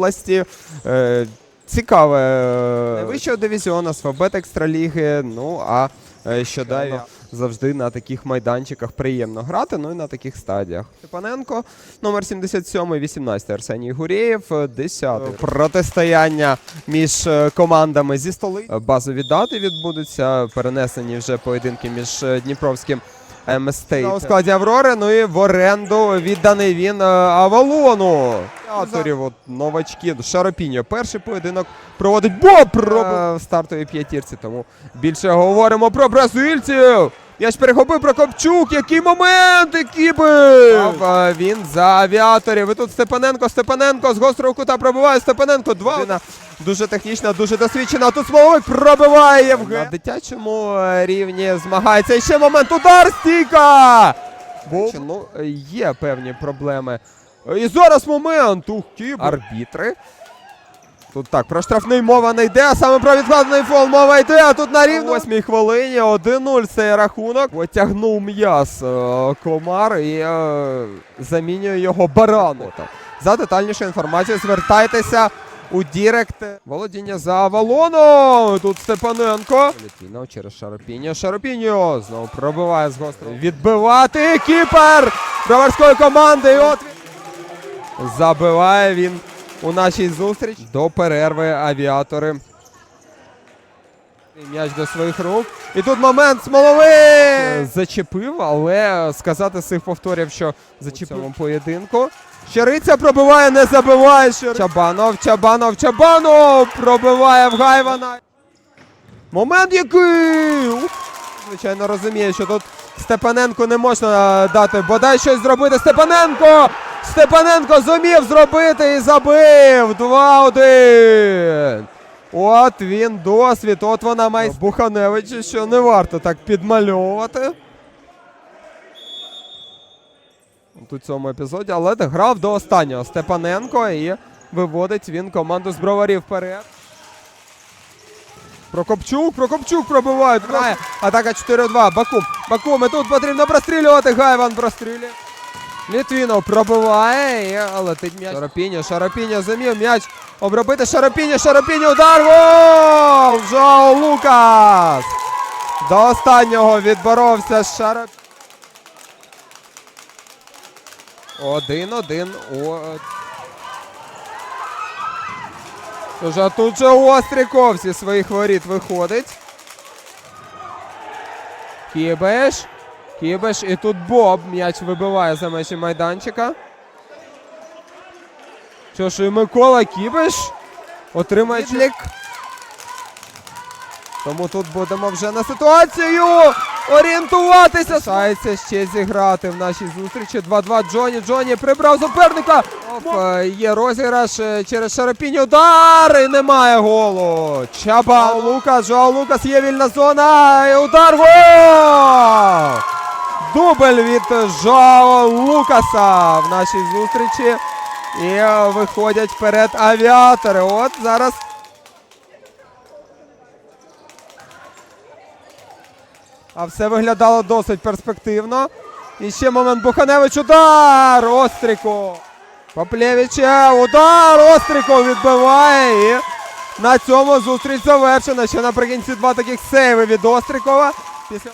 Області. Е, Цікаве е, вищого дивізіону, Свабет Екстраліги. Ну а е, щоденно завжди на таких майданчиках приємно грати. Ну і на таких стадіях. Степаненко, номер 77, 18 Арсеній Гурєєв, 10 протистояння між е, командами зі столи. Базові дати відбудуться. Перенесені вже поєдинки між е, Дніпровським. МСТ у складі Аврори, ну і в оренду відданий він е, Авалону. Авторів, от новачки. Шарапіньо. Перший поєдинок проводить Боб Робо в стартовій п'ятірці. Тому більше говоримо про бразильців. Я ж перехопив Прокопчук. Який момент! Який бив! А, Він за авіаторів. І тут Степаненко, Степаненко з гострого кута пробиває. Степаненко два. Людина Дуже технічна, дуже досвідчена. Тут Смоловик пробиває Євген. На дитячому е, рівні змагається. І ще момент. Удар стійка! Бо ну, е, є певні проблеми. Е, І зараз момент. Ух, кібер. Арбітри. Тут так, про штрафний мова не йде, а саме про відкладений фол мова йде, а тут на рівно 8 хвилині 1-0 цей рахунок. Потягнув м'яс е, комар і е, замінює його барану. За детальнішу інформацію звертайтеся у Дірект. Володіння за Авалоном. Тут Степаненко. Літвінов через Шаропіньо. Шаропіньо знову пробиває з гострого. Відбивати кіпер броварської команди. І от забиває він у нашій зустріч. До перерви авіатори. М'яч до своїх рук. І тут момент Смоловий зачепив, але сказати з цих повторів, що зачепив у цьому поєдинку. Щириця пробиває, не забиває. Щири... Чабанов, Чабанов, Чабанов пробиває в Гайвана. Момент який! Звичайно, розуміє, що тут Степаненку не можна дати бодай щось зробити. Степаненко! Степаненко зумів зробити і забив! 2-1! От він досвід, от вона майстер. Буханевич, що не варто так підмальовувати. Тут у цьому епізоді, але грав до останнього Степаненко і виводить він команду з броварів вперед. Прокопчук, Прокопчук пробиває. Атака 4-2. Бакум. Бакум. І тут потрібно прострілювати. Гайван прострілює. Літвінов пробиває. І летить м'яч. Шарапіньо, Шарапіньо замів м'яч. Обробити Шарапіньо, Шарапіньо, удар. Гол! Жоу Лукас! До останнього відборовся Шарап. Один-один. О... Тож, тут же Остріков зі своїх воріт виходить. Кібеш. Кібеш. І тут Боб. М'яч вибиває за межі майданчика. Що ж, і Микола Кібеш отримає члік. Тому тут будемо вже на ситуацію орієнтуватися. Шається ще зіграти в нашій зустрічі. 2-2 Джоні. Джоні прибрав суперника. Оп, е, є розіграш е, через Шарапінь. Удар! І немає голу. Чаба Лукас. Жоау Лукас є вільна зона. І удар. Гол! Дубль від Жоао Лукаса в нашій зустрічі. І виходять вперед авіатори. От зараз. А все виглядало досить перспективно. І ще момент Буханевич. Удар! Остріко. Поплєвича. Удар! Остріко відбиває. І на цьому зустріч завершена. Ще наприкінці два таких сейви від Острікова. Після...